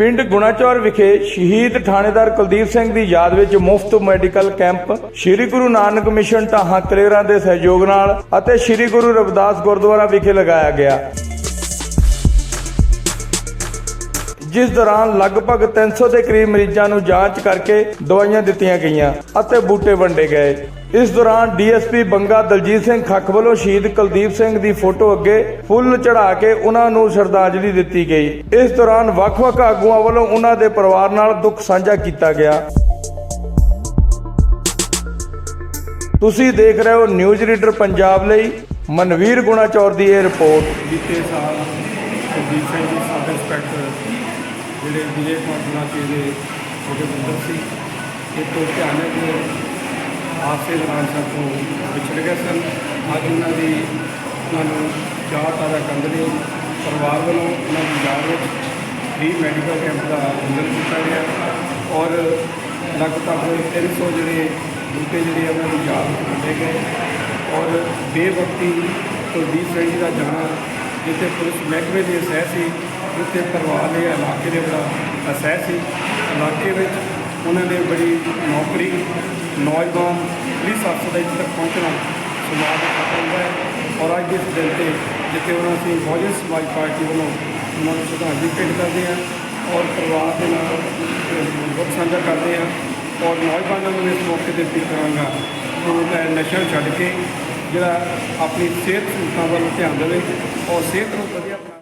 ਪਿੰਡ ਗੁਣਾਚੌਰ ਵਿਖੇ ਸ਼ਹੀਦ ਥਾਣੇਦਾਰ ਕੁਲਦੀਪ ਸਿੰਘ ਦੀ ਯਾਦ ਵਿੱਚ ਮੁਫਤ medical camp. Sri Guru Nanak mission Dhahan Kaleran ਦੇ ਸਹਿਯੋਗ ਨਾਲ ਅਤੇ ਸ੍ਰੀ ਗੁਰੂ ਰਵਿਦਾਸ ਗੁਰਦੁਆਰਾ ਵਿਖੇ ਲਗਾਇਆ ਗਿਆ। ਜਿਸ ਦੌਰਾਨ ਲਗਭਗ 300 ਦੇ ਕਰੀਬ ਮਰੀਜ਼ਾਂ ਨੂੰ ਜਾਂਚ ਕਰਕੇ ਦਵਾਈਆਂ ਦਿੱਤੀਆਂ ਗਈਆਂ ਅਤੇ ਬੂਟੇ ਵੰਡੇ ਗਏ। ਇਸ ਦੌਰਾਨ ਡੀਐਸਪੀ ਬੰਗਾ ਦਲਜੀਤ ਸਿੰਘ ਖੱਖ ਵੱਲੋਂ ਸ਼ਹੀਦ ਕੁਲਦੀਪ ਸਿੰਘ ਦੀ ਫੋਟੋ ਅੱਗੇ ਫੁੱਲ ਚੜਾ ਕੇ ਉਹਨਾਂ ਨੂੰ ਸ਼ਰਧਾਂਜਲੀ ਦਿੱਤੀ ਗਈ। ਇਸ ਦੌਰਾਨ ਵੱਖ-ਵੱਖ ਆਗੂਆਂ ਵੱਲੋਂ ਉਹਨਾਂ ਦੇ ਪਰਿਵਾਰ ਨਾਲ ਦੁੱਖ ਸਾਂਝਾ ਕੀਤਾ ਗਿਆ। ਤੁਸੀਂ ਦੇਖ ਰਹੇ ਹੋ ਨਿਊਜ਼ ਰੀਡਰ ਪੰਜਾਬ ਲਈ ਮਨਵੀਰ ਗੁਣਾਚੌਰ ਦੀ ਇਹ ਰਿਪੋਰਟ। ਬੀਤੇ ਸਾਲ ਕੁਲਦੀਪ ਸਿੰਘ ਜੀ, ਸਬ ਇੰਸਪੈਕਟਰ ਜਿਹੜੇ ਵਿਜੇ ਕੁਮਾਰ ਕੇ ਦੇ ਛੋਟੇ ਪੁੱਤਰ ਸੀ। ਇਹ ਤੋਂ ਭਿਆਨਕ ਹਾਦਸੇ ਦੌਰਾਨ ਸਭ ਤੋਂ ਵਿਛੜ ਗਏ ਸਨ। ਅੱਜ ਉਹਨਾਂ ਦੀ ਉਹਨਾਂ ਨੂੰ ਯਾਦ ਤਾਜ਼ਾ ਕਰਨ ਦੇ ਲਈ ਪਰਿਵਾਰ ਵੱਲੋਂ ਉਹਨਾਂ ਦੀ ਯਾਦ ਵਿੱਚ ਫ੍ਰੀ ਮੈਡੀਕਲ ਕੈਂਪ ਦਾ ਆਯੋਜਨ ਕੀਤਾ ਗਿਆ। ਔਰ ਲਗਭਗ 300 ਜਿਹੜੇ ਬੂਟੇ ਜਿਹੜੇ ਆ, ਉਹਨਾਂ ਦੀ ਯਾਦ ਵਿੱਚ ਵੰਡੇ ਗਏ। ਔਰ ਬੇਵਕਤੀ ਕੁਲਦੀਪ ਸਿੰਘ ਦਾ ਜਾਣਾ, ਜਿੱਥੇ ਪੁਲਿਸ ਮਹਿਕਮੇ ਦੀ ਸਹਿ ਸੀ ਜਿੱਥੇ ਪਰਿਵਾਰ ਦੇ ਇਲਾਕੇ ਦੇ ਬੜਾ ਅਸਹਿ ਸੀ। ਇਲਾਕੇ ਵਿੱਚ ਉਹਨਾਂ ਨੇ ਬੜੀ ਨੌਕਰੀ ਨੌਜਵਾਨ ਪੁਲਿਸ ਅਫਸਰ ਦਾ ਇੱਥੇ ਤੱਕ ਪਹੁੰਚਣਾ ਸਮਾਜ ਦਾ ਖਤਰਾ ਹੁੰਦਾ ਹੈ। ਔਰ ਅੱਜ ਇਸ ਦਿਨ ਤੇ ਜਿੱਥੇ ਉਹਨਾਂ ਅਸੀਂ ਬਹੁਜਨ ਸਮਾਜ ਪਾਰਟੀ ਵੱਲੋਂ ਉਹਨਾਂ ਨੂੰ ਸ਼ਰਧਾਂਜਲੀ ਭੇਟ ਕਰਦੇ ਹਾਂ ਔਰ ਪਰਿਵਾਰ ਦੇ ਨਾਲ ਅਹ, ਦੁੱਖ ਸਾਂਝਾ ਕਰਦੇ ਹਾਂ ਔਰ ਨੌਜਵਾਨਾਂ ਨੂੰ ਇਸ ਮੌਕੇ ਤੇ ਅਪੀਲ ਕਰਾਂਗਾ ਕਿ ਉਹ ਨਸ਼ਾ ਛੱਡ ਕੇ ਜਿਹੜਾ ਆਪਣੀ ਸਿਹਤ ਸਹੂਲਤਾਂ ਵੱਲ ਧਿਆਨ ਦੇਵੇ ਔਰ ਸਿਹਤ ਨੂੰ ਵਧੀਆ